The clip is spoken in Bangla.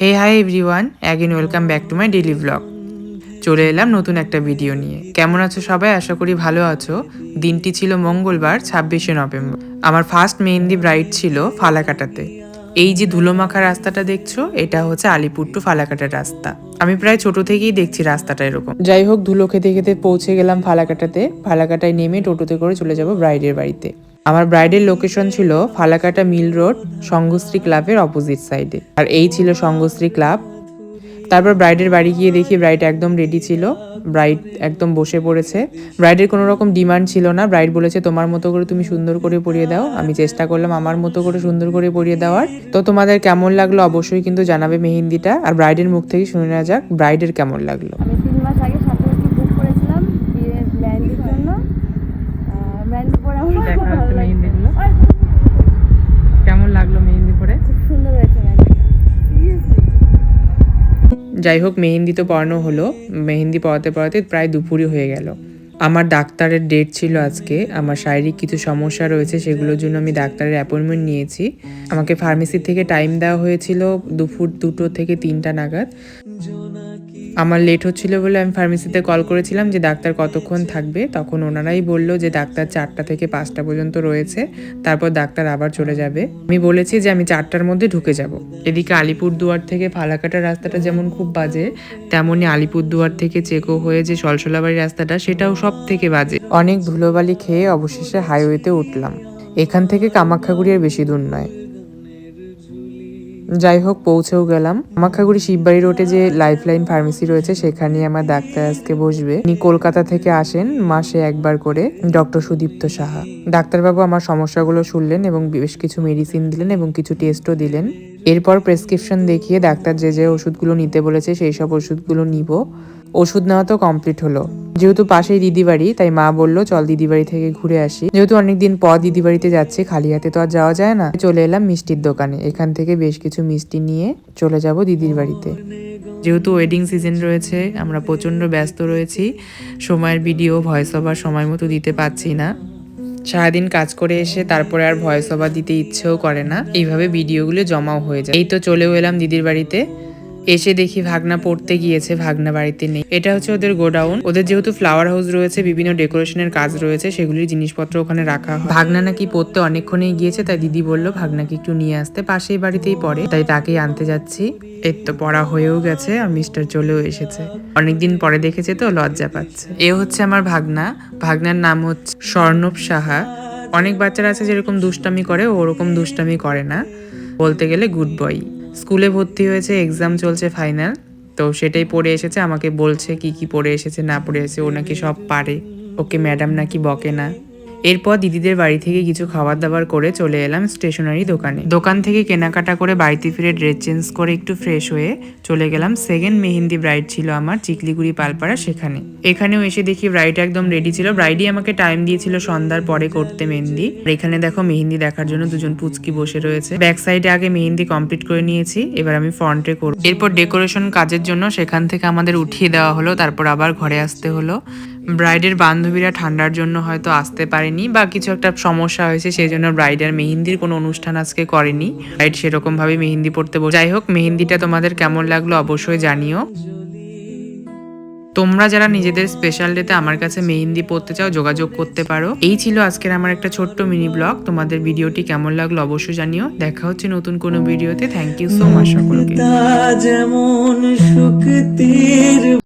Hey hi everyone again welcome back to my daily blog চলে এলাম নতুন একটা ভিডিও নিয়ে। কেমন আছো সবাই? আশা করি ভালো আছো। দিনটি ছিল মঙ্গলবার, ছাব্বিশে নভেম্বর। আমার ফার্স্ট মেহেন্দি ব্রাইড ছিল ফালাকাটাতে। এই যে ধুলোমাখা রাস্তাটা দেখছ, এটা হচ্ছে আলিপুর টু ফালাকাটার রাস্তা। আমি প্রায় ছোট থেকেই দেখছি রাস্তাটা এরকম। যাই হোক, ধুলো খেতে খেতে পৌঁছে গেলাম ফালাকাটাতে। ফালাকাটায় নেমে টোটোতে করে চলে যাব ব্রাইডের বাড়িতে। আমার ব্রাইডের লোকেশন ছিল ফালাকাটা মিল রোড, সঙ্গশ্রী ক্লাবের অপোজিট সাইডে আর এই ছিল সঙ্গশ্রী ক্লাব। তারপর ব্রাইডের বাড়ি গিয়ে দেখি ব্রাইড একদম রেডি ছিল। ব্রাইড একদম বসে পড়েছে। ব্রাইডের কোনো রকম ডিমান্ড ছিল না। ব্রাইড বলেছে, তোমার মতো করে তুমি সুন্দর করে পরিয়ে দাও। আমি চেষ্টা করলাম আমার মতো করে সুন্দর করে পরিয়ে দেওয়ার। তো তোমাদের কেমন লাগল অবশ্যই কিন্তু জানাবে মেহেন্দিটা। আর ব্রাইডের মুখ থেকে শুনে নেওয়া যাক ব্রাইডের কেমন লাগল। তিন মাস আগে সাঁতারটি বুক করেছিলাম বিয়ে মেহেন্দির জন্য আহ, মেহেন্দি পরে আমার দেখা হচ্ছে। মেহেন্দিগুলো। কেমন লাগল মেহেন্দি পরে? সুন্দর হয়েছে যাই হোক মেহেন্দি তো পড়ানো হলো। মেহেন্দি পড়াতে পড়াতে প্রায় দুপুরই হয়ে গেল। আমার ডাক্তারের ডেট ছিল আজকে। আমার শারীরিক কিছু সমস্যা রয়েছে সেগুলোর জন্য আমি ডাক্তারের অ্যাপয়েন্টমেন্ট নিয়েছি। আমাকে ফার্মেসি থেকে টাইম দেওয়া হয়েছিল দুপুর দুটো থেকে তিনটা নাগাদ। আমার লেট হচ্ছিল বলে আমি ফার্মেসিতে কল করেছিলাম যে ডাক্তার কতক্ষণ থাকবে। তখন ওনারাই বলল যে ডাক্তার চারটা থেকে পাঁচটা পর্যন্ত রয়েছে, তারপর ডাক্তার আবার চলে যাবে। আমি বলেছি যে আমি চারটার মধ্যে ঢুকে যাব। এদিকে আলিপুরদুয়ার থেকে ফালাকাটা রাস্তাটা যেমন খুব বাজে তেমনই আলিপুরদুয়ার থেকে চেকো হয়ে যে সলসলাবাড়ি রাস্তাটা, সেটাও সব থেকে বাজে। অনেক ধুলোবালি খেয়ে অবশেষে হাইওয়েতে উঠলাম। এখান থেকে কামাখ্যাগুড়ি আর বেশি দূর নয়। যাই হোক পৌঁছেও গেলাম। মাখাগুড়ি শিববাড়ি রোডে যে লাইফ লাইন ফার্মেসি রয়েছে সেখানে আমার ডাক্তার আজকে বসবে। উনি কলকাতা থেকে আসেন মাসে একবার করে, ডক্টর সুদীপ্ত সাহা। ডাক্তারবাবু আমার সমস্যাগুলো শুনলেন এবং বেশ কিছু মেডিসিন দিলেন এবং কিছু টেস্টও দিলেন। এরপর প্রেসক্রিপশন দেখিয়ে ডাক্তার যে যে ওষুধগুলো নিতে বলেছে সেই সব ওষুধগুলো নিব। ওষুধ নেওয়া তো কমপ্লিট হলো। যেহেতু পাশেই দিদি বাড়ি, তাই মা বলল, চল দিদি বাড়ি থেকে ঘুরে আসি। যেহেতু অনেকদিন পর দিদি বাড়িতে যাচ্ছি, খালি হাতে তো আর যাওয়া যায় না। চলে এলাম মিষ্টির দোকানে। এখান থেকে বেশ কিছু মিষ্টি নিয়ে চলে যাব দিদির বাড়িতে। যেহেতু ওয়েডিং সিজন রয়েছে, আমরা প্রচণ্ড ব্যস্ত রয়েছি। সময়ের ভিডিও ভয়েস ওভার সময় মতো দিতে পারছি না। সারাদিন কাজ করে এসে তারপরে আর ভয়েস ওভার দিতে ইচ্ছেও করে না। এইভাবে ভিডিওগুলো জমাও হয়ে যায়। এই তো চলেও এলাম দিদির বাড়িতে। এসে দেখি ভাগনা পড়তে গিয়েছে, ভাগনা বাড়িতে নেই। এটা হচ্ছে ওদের গোডাউন। ওদের যেহেতু ফ্লাওয়ার হাউস রয়েছে, বিভিন্ন ডেকোরেশনের কাজ রয়েছে, সেগুলির জিনিসপত্র ওখানে রাখা ভাগনা নাকি পড়তে অনেকক্ষণেই গিয়েছে, তাই দিদি বলল, ভাগনাকে একটু নিয়ে আসতে। পাশেই বাড়িতেই পড়ে। তাই তাকেই আনতে যাচ্ছি। এর তো পড়া হয়েও গেছে আর মিস্টার চলেও এসেছে। অনেকদিন পরে দেখেছে তো, লজ্জা পাচ্ছে। এ হচ্ছে আমার ভাগনা। ভাগনার নাম হচ্ছে স্বর্ণব সাহা। অনেক বাচ্চারা আছে যেরকম দুষ্টামি করে ওরকম দুষ্টামি করে না। বলতে গেলে গুড বয় স্কুলে ভর্তি হয়েছে এক্সাম চলছে ফাইনাল তো সেটাই পড়ে এসেছে, আমাকে বলছে কি কি পড়ে এসেছে, না পড়ে এসেছে, ও নাকি সব পারে, ওকে ম্যাডাম নাকি বকে না। এরপর দিদিদের বাড়ি থেকে কিছু খাবার দাবার করে চলে এলাম স্টেশনারি দোকানে। দোকান থেকে কেনাকাটা করে বাড়িতে ফিরে ড্রেস চেঞ্জ করে একটু ফ্রেশ হয়ে চলে গেলাম। সেকেন্ড মেহেন্দি ব্রাইড ছিল আমার, চিকলিগুড়ি পালপাড়া সেখানে। এখানেও এসে দেখি ব্রাইড একদম রেডি ছিল। ব্রাইডই আমাকে টাইম দিয়েছিল সন্ধ্যার পরে করতে মেহেন্দি। আর এখানে দেখো মেহেন্দি দেখার জন্য দুজন পুচকি বসে রয়েছে। ব্যাক সাইডে আগে মেহেন্দি কমপ্লিট করে নিয়েছি, এবার আমি ফ্রন্টে করব। এরপর ডেকোরেশন কাজের জন্য সেখান থেকে আমাদের উঠিয়ে দেওয়া হলো, তারপর আবার ঘরে আসতে হলো। ব্রাইডের বান্ধবীরা ঠান্ডার জন্য হয়তো আসতে পারেনি বা কিছু একটা সমস্যা হয়েছে, সেই জন্য ব্রাইডের মেহেন্দির কোনো অনুষ্ঠান আজকে করেনি। ব্রাইড সেরকমভাবে মেহেন্দি পড়তে যাই হোক, মেহেন্দিটা তোমাদের কেমন লাগল অবশ্যই জানিও। তোমরা যারা নিজেদের স্পেশাল ডেতে আমার কাছে মেহেন্দি পড়তে চাও, যোগাযোগ করতে পারো। এই ছিল আজকের আমার একটা ছোট্ট মিনি ব্লগ তোমাদের ভিডিওটি কেমন লাগল অবশ্যই জানিও। দেখা হচ্ছে নতুন কোনো ভিডিওতে থ্যাংক ইউ সো মাচ সকলকে।